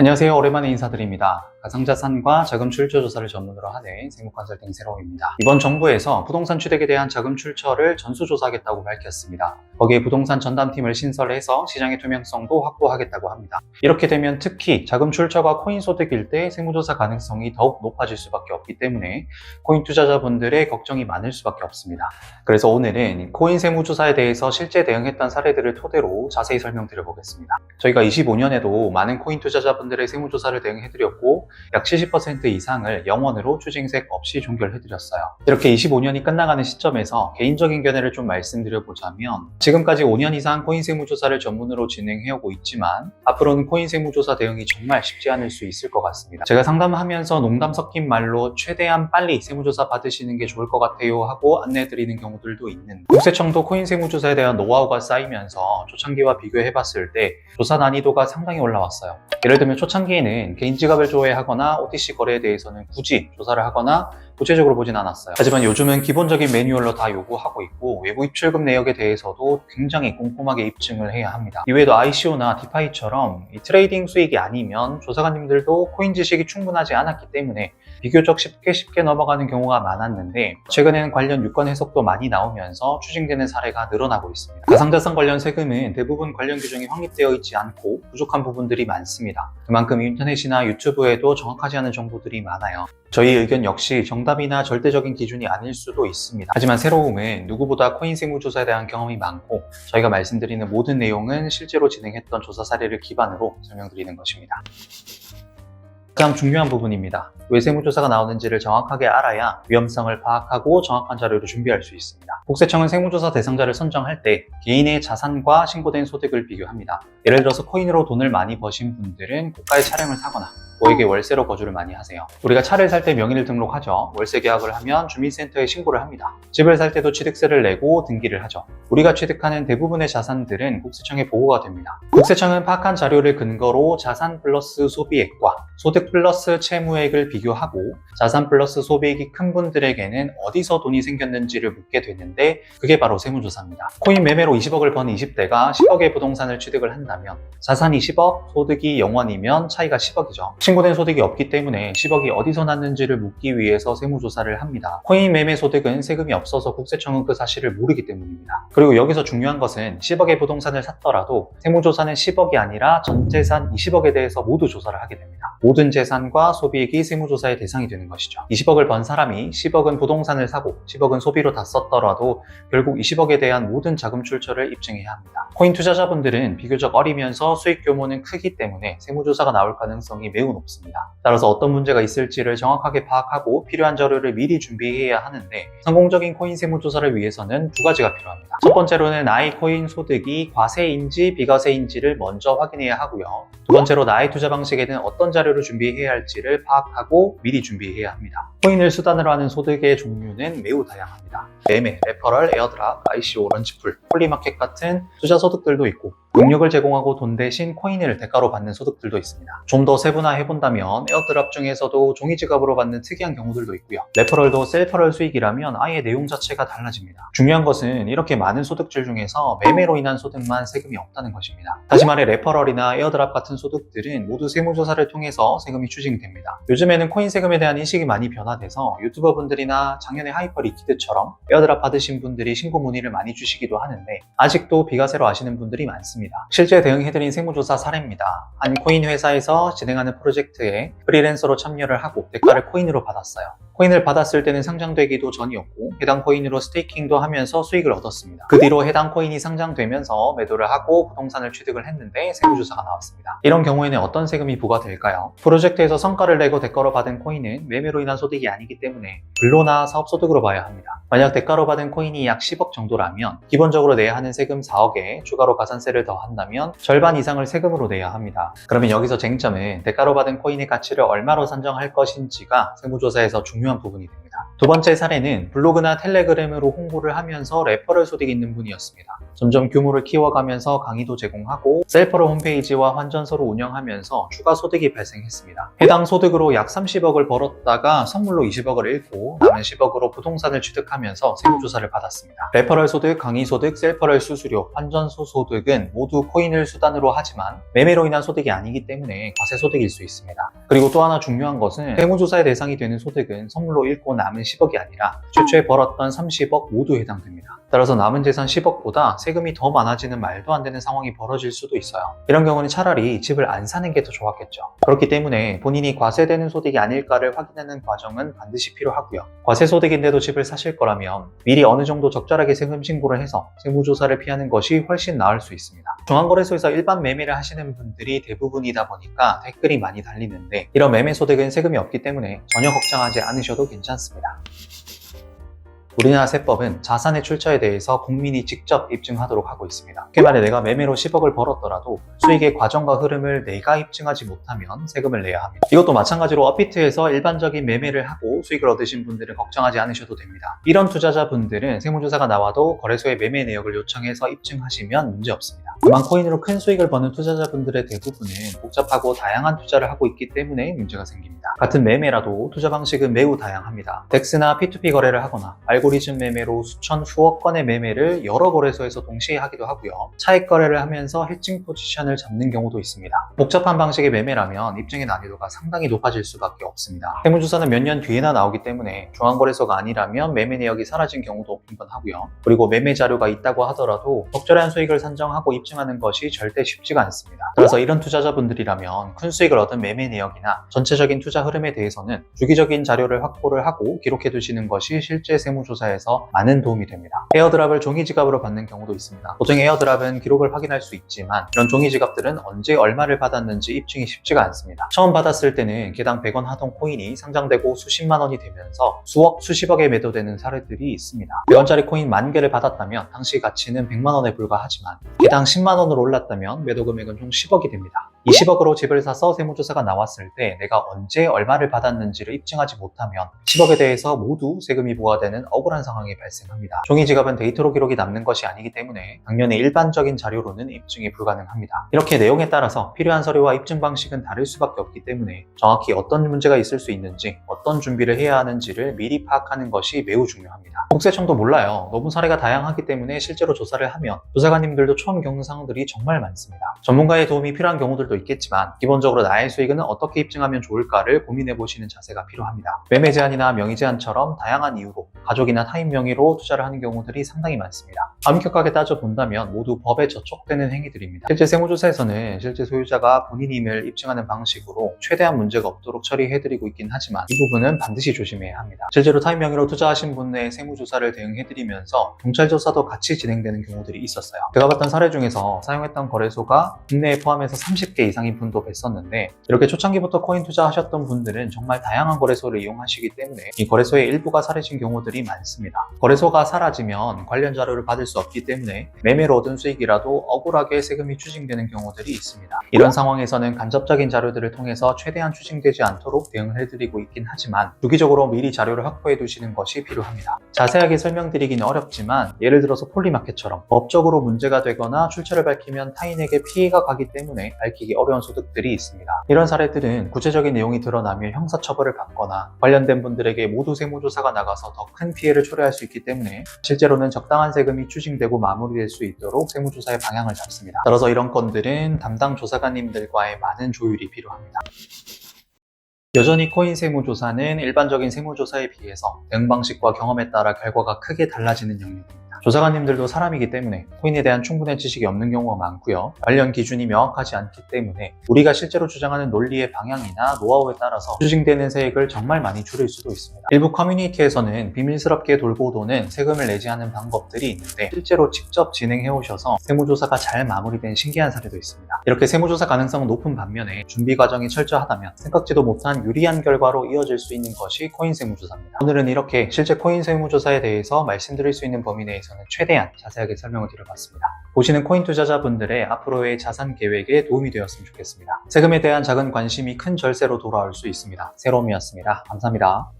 안녕하세요. 오랜만에 인사드립니다. 가상자산과 자금 출처 조사를 전문으로 하는 세무컨설팅 새로입니다. 이번 정부에서 부동산 취득에 대한 자금 출처를 전수조사하겠다고 밝혔습니다. 거기에 부동산 전담팀을 신설해서 시장의 투명성도 확보하겠다고 합니다. 이렇게 되면 특히 자금 출처가 코인 소득일 때 세무조사 가능성이 더욱 높아질 수밖에 없기 때문에 코인 투자자분들의 걱정이 많을 수밖에 없습니다. 그래서 오늘은 코인 세무조사에 대해서 실제 대응했던 사례들을 토대로 자세히 설명드려보겠습니다. 저희가 25년에도 많은 코인 투자자분들의 세무조사를 대응해드렸고 약 70% 이상을 영원으로 추징색 없이 종결해드렸어요. 이렇게 25년이 끝나가는 시점에서 개인적인 견해를 좀 말씀드려보자면 지금까지 5년 이상 코인 세무조사를 전문으로 진행해오고 있지만 앞으로는 코인 세무조사 대응이 정말 쉽지 않을 수 있을 것 같습니다. 제가 상담하면서 농담 섞인 말로 최대한 빨리 세무조사 받으시는 게 좋을 것 같아요 하고 안내해드리는 경우들도 있는 국세청도 코인 세무조사에 대한 노하우가 쌓이면서 초창기와 비교해봤을 때 조사 난이도가 상당히 올라왔어요. 예를 들면 초창기에는 개인 지갑을 조회 하거나 OTC 거래에 대해서는 굳이 조사를 하거나 구체적으로 보진 않았어요. 하지만 요즘은 기본적인 매뉴얼로 다 요구하고 있고 외부 입출금 내역에 대해서도 굉장히 꼼꼼하게 입증을 해야 합니다. 이외에도 ICO나 디파이처럼 이 트레이딩 수익이 아니면 조사관님들도 코인 지식이 충분하지 않았기 때문에 비교적 쉽게 쉽게 넘어가는 경우가 많았는데 최근에는 관련 유권 해석도 많이 나오면서 추징되는 사례가 늘어나고 있습니다. 가상자산 관련 세금은 대부분 관련 규정이 확립되어 있지 않고 부족한 부분들이 많습니다. 그만큼 인터넷이나 유튜브에도 정확하지 않은 정보들이 많아요. 저희 의견 역시 정답이나 절대적인 기준이 아닐 수도 있습니다. 하지만 새로움은 누구보다 코인 세무조사에 대한 경험이 많고 저희가 말씀드리는 모든 내용은 실제로 진행했던 조사 사례를 기반으로 설명드리는 것입니다. 가장 중요한 부분입니다. 왜 세무조사가 나오는지를 정확하게 알아야 위험성을 파악하고 정확한 자료를 준비할 수 있습니다. 국세청은 세무조사 대상자를 선정할 때 개인의 자산과 신고된 소득을 비교합니다. 예를 들어서 코인으로 돈을 많이 버신 분들은 고가의 차량을 사거나 고액의 월세로 거주를 많이 하세요. 우리가 차를 살 때 명의를 등록하죠. 월세 계약을 하면 주민센터에 신고를 합니다. 집을 살 때도 취득세를 내고 등기를 하죠. 우리가 취득하는 대부분의 자산들은 국세청에 보고가 됩니다. 국세청은 파악한 자료를 근거로 자산 플러스 소비액과 소득 플러스 채무액을 비교하고 자산 플러스 소비액이 큰 분들에게는 어디서 돈이 생겼는지를 묻게 되는데 그게 바로 세무조사입니다. 코인 매매로 20억을 번 20대가 10억의 부동산을 취득을 한다면 자산이 10억, 소득이 0원이면 차이가 10억이죠. 신고된 소득이 없기 때문에 10억이 어디서 났는지를 묻기 위해서 세무조사를 합니다. 코인 매매 소득은 세금이 없어서 국세청은 그 사실을 모르기 때문입니다. 그리고 여기서 중요한 것은 10억의 부동산을 샀더라도 세무조사는 10억이 아니라 전 재산 20억에 대해서 모두 조사를 하게 됩니다. 모든 재산과 소비액이 세무조사의 대상이 되는 것이죠. 20억을 번 사람이 10억은 부동산을 사고 10억은 소비로 다 썼더라도 결국 20억에 대한 모든 자금 출처를 입증해야 합니다. 코인 투자자분들은 비교적 어리면서 수익 규모는 크기 때문에 세무조사가 나올 가능성이 매우 높습니다. 따라서 어떤 문제가 있을지를 정확하게 파악하고 필요한 자료를 미리 준비해야 하는데 성공적인 코인 세무조사를 위해서는 두 가지가 필요합니다. 첫 번째로는 나의 코인 소득이 과세인지 비과세인지를 먼저 확인해야 하고요. 두 번째로 나의 투자 방식에는 어떤 자료를 준비해야 할지를 파악하고 미리 준비해야 합니다. 코인을 수단으로 하는 소득의 종류는 매우 다양합니다. 매매, 레퍼럴, 에어드랍, ICO, 런치풀, 폴리마켓 같은 투자 소득들도 있고 능력을 제공하고 돈 대신 코인을 대가로 받는 소득들도 있습니다. 좀 더 세분화해 본다면 에어드랍 중에서도 종이 지갑으로 받는 특이한 경우들도 있고요. 레퍼럴도 셀퍼럴 수익이라면 아예 내용 자체가 달라집니다. 중요한 것은 이렇게 많은 소득들 중에서 매매로 인한 소득만 세금이 없다는 것입니다. 다시 말해 레퍼럴이나 에어드랍 같은 소득들은 모두 세무조사를 통해서 세금이 추징됩니다. 요즘에는 코인 세금에 대한 인식이 많이 변화돼서 유튜버 분들이나 작년에 하이퍼 리퀴드처럼 에어드랍 받으신 분들이 신고 문의를 많이 주시기도 하는데 아직도 비과세로 아시는 분들이 많습니다. 실제 대응해드린 세무조사 사례입니다. 한 코인 회사에서 진행하는 프로젝트에 프리랜서로 참여를 하고 대가를 코인으로 받았어요. 코인을 받았을 때는 상장되기도 전이었고 해당 코인으로 스테이킹도 하면서 수익을 얻었습니다. 그 뒤로 해당 코인이 상장되면서 매도를 하고 부동산을 취득을 했는데 세무조사가 나왔습니다. 이런 경우에는 어떤 세금이 부과될까요? 프로젝트에서 성과를 내고 대가로 받은 코인은 매매로 인한 소득이 아니기 때문에 근로나 사업소득으로 봐야 합니다. 만약 대가로 받은 코인이 약 10억 정도라면 기본적으로 내야 하는 세금 4억에 추가로 가산세를 더한다면 절반 이상을 세금으로 내야 합니다. 그러면 여기서 쟁점은 대가로 받은 코인의 가치를 얼마로 산정할 것인지가 세무조사에서 중요한 부분이 됩니다. 두 번째 사례는 블로그나 텔레그램으로 홍보를 하면서 레퍼럴 소득이 있는 분이었습니다. 점점 규모를 키워가면서 강의도 제공하고 셀퍼럴 홈페이지와 환전소를 운영하면서 추가 소득이 발생했습니다. 해당 소득으로 약 30억을 벌었다가 선물로 20억을 잃고 남은 10억으로 부동산을 취득하면서 세무조사를 받았습니다. 레퍼럴 소득, 강의 소득, 셀퍼럴 수수료, 환전소 소득은 모두 코인을 수단으로 하지만 매매로 인한 소득이 아니기 때문에 과세 소득일 수 있습니다. 그리고 또 하나 중요한 것은 세무조사의 대상이 되는 소득은 선물로 잃고 남은 10억이 아니라 최초에 벌었던 30억 모두 해당됩니다. 따라서 남은 재산 10억보다 세금이 더 많아지는 말도 안 되는 상황이 벌어질 수도 있어요. 이런 경우는 차라리 집을 안 사는 게 더 좋았겠죠. 그렇기 때문에 본인이 과세되는 소득이 아닐까를 확인하는 과정은 반드시 필요하고요. 과세 소득인데도 집을 사실 거라면 미리 어느 정도 적절하게 세금 신고를 해서 세무조사를 피하는 것이 훨씬 나을 수 있습니다. 중앙거래소에서 일반 매매를 하시는 분들이 대부분이다 보니까 댓글이 많이 달리는데 이런 매매 소득은 세금이 없기 때문에 전혀 걱정하지 않으셔도 괜찮습니다. 우리나라 세법은 자산의 출처에 대해서 국민이 직접 입증하도록 하고 있습니다. 쉽게 말해 내가 매매로 10억을 벌었더라도 수익의 과정과 흐름을 내가 입증하지 못하면 세금을 내야 합니다. 이것도 마찬가지로 업비트에서 일반적인 매매를 하고 수익을 얻으신 분들은 걱정하지 않으셔도 됩니다. 이런 투자자분들은 세무조사가 나와도 거래소에 매매 내역을 요청해서 입증하시면 문제 없습니다. 다만 코인으로 큰 수익을 버는 투자자분들의 대부분은 복잡하고 다양한 투자를 하고 있기 때문에 문제가 생깁니다. 같은 매매라도 투자 방식은 매우 다양합니다. 덱스나 P2P 거래를 하거나 알고 리즘 매매로 수천 수억 건의 매매를 여러 거래소에서 동시에 하기도 하고요. 차익 거래를 하면서 해칭 포지션을 잡는 경우도 있습니다. 복잡한 방식의 매매라면 입증의 난이도가 상당히 높아질 수밖에 없습니다. 세무조사는 몇 년 뒤에나 나오기 때문에 중앙거래소가 아니라면 매매 내역이 사라진 경우도 빈번하고요. 그리고 매매 자료가 있다고 하더라도 적절한 수익을 산정하고 입증하는 것이 절대 쉽지가 않습니다. 따라서 이런 투자자분들이라면 큰 수익을 얻은 매매 내역이나 전체적인 투자 흐름에 대해서는 주기적인 자료를 확보를 하고 기록해 두시는 것이 실제 세무조사 에서 많은 도움이 됩니다. 에어드랍을 종이 지갑으로 받는 경우도 있습니다. 보통 에어드랍은 기록을 확인할 수 있지만 이런 종이 지갑들은 언제 얼마를 받았는지 입증이 쉽지가 않습니다. 처음 받았을 때는 개당 100원 하던 코인이 상장되고 수십만 원이 되면서 수억, 수십억에 매도되는 사례들이 있습니다. 100원짜리 코인 만 개를 받았다면 당시 가치는 100만 원에 불과하지만 개당 10만 원으로 올랐다면 매도 금액은 총 10억이 됩니다. 20억으로 집을 사서 세무조사가 나왔을 때 내가 언제 얼마를 받았는지를 입증하지 못하면 10억에 대해서 모두 세금이 부과되는 억울한 상황이 발생합니다. 종이 지갑은 데이터로 기록이 남는 것이 아니기 때문에 당연히 일반적인 자료로는 입증이 불가능합니다. 이렇게 내용에 따라서 필요한 서류와 입증 방식은 다를 수밖에 없기 때문에 정확히 어떤 문제가 있을 수 있는지 어떤 준비를 해야 하는지를 미리 파악하는 것이 매우 중요합니다. 국세청도 몰라요. 너무 사례가 다양하기 때문에 실제로 조사를 하면 조사관님들도 처음 겪는 상황들이 정말 많습니다. 전문가의 도움이 필요한 경우들도 있겠지만 기본적으로 나의 수익은 어떻게 입증하면 좋을까를 고민해 보시는 자세가 필요합니다. 매매 제한이나 명의 제한처럼 다양한 이유로 가족이나 타인 명의로 투자를 하는 경우들이 상당히 많습니다. 엄격하게 따져본다면 모두 법에 저촉되는 행위들입니다. 실제 세무조사에서는 실제 소유자가 본인임을 입증하는 방식으로 최대한 문제가 없도록 처리해드리고 있긴 하지만 이 부분은 반드시 조심해야 합니다. 실제로 타인 명의로 투자하신 분의 세무조사를 대응해드리면서 경찰 조사도 같이 진행되는 경우들이 있었어요. 제가 봤던 사례 중에서 사용했던 거래소가 국내에 포함해서 30개 이상인 분도 뵀었는데 이렇게 초창기부터 코인 투자하셨던 분들은 정말 다양한 거래소를 이용하시기 때문에 이 거래소의 일부가 사라진 경우들이 많습니다. 거래소가 사라지면 관련 자료를 받을 수 없기 때문에 매매로 얻은 수익이라도 억울하게 세금이 추징되는 경우들이 있습니다. 이런 상황에서는 간접적인 자료들을 통해서 최대한 추징되지 않도록 대응을 해드리고 있긴 하지만 주기적으로 미리 자료를 확보해 두시는 것이 필요합니다. 자세하게 설명드리기는 어렵지만 예를 들어서 폴리마켓처럼 법적으로 문제가 되거나 출처를 밝히면 타인에게 피해가 가기 때문에 밝히기 어려운 소득들이 있습니다. 이런 사례들은 구체적인 내용이 드러나면 형사처벌을 받거나 관련된 분들에게 모두 세무조사가 나가서 더 큰 피해를 초래할 수 있기 때문에 실제로는 적당한 세금이 추 징되고 마무리될 수 있도록 세무조사의 방향을 잡습니다. 따라서 이런 건들은 담당 조사관님들과의 많은 조율이 필요합니다. 여전히 코인 세무조사는 일반적인 세무조사에 비해서 대응 방식과 경험에 따라 결과가 크게 달라지는 영역입니다. 조사관님들도 사람이기 때문에 코인에 대한 충분한 지식이 없는 경우가 많고요. 관련 기준이 명확하지 않기 때문에 우리가 실제로 주장하는 논리의 방향이나 노하우에 따라서 추징되는 세액을 정말 많이 줄일 수도 있습니다. 일부 커뮤니티에서는 비밀스럽게 돌고 도는 세금을 내지 않은 방법들이 있는데 실제로 직접 진행해 오셔서 세무조사가 잘 마무리된 신기한 사례도 있습니다. 이렇게 세무조사 가능성은 높은 반면에 준비 과정이 철저하다면 생각지도 못한 유리한 결과로 이어질 수 있는 것이 코인 세무조사입니다. 오늘은 이렇게 실제 코인 세무조사에 대해서 말씀드릴 수 있는 범위 내에서 저는 최대한 자세하게 설명을 드려봤습니다. 보시는 코인 투자자분들의 앞으로의 자산 계획에 도움이 되었으면 좋겠습니다. 세금에 대한 작은 관심이 큰 절세로 돌아올 수 있습니다. 새로움이었습니다. 감사합니다.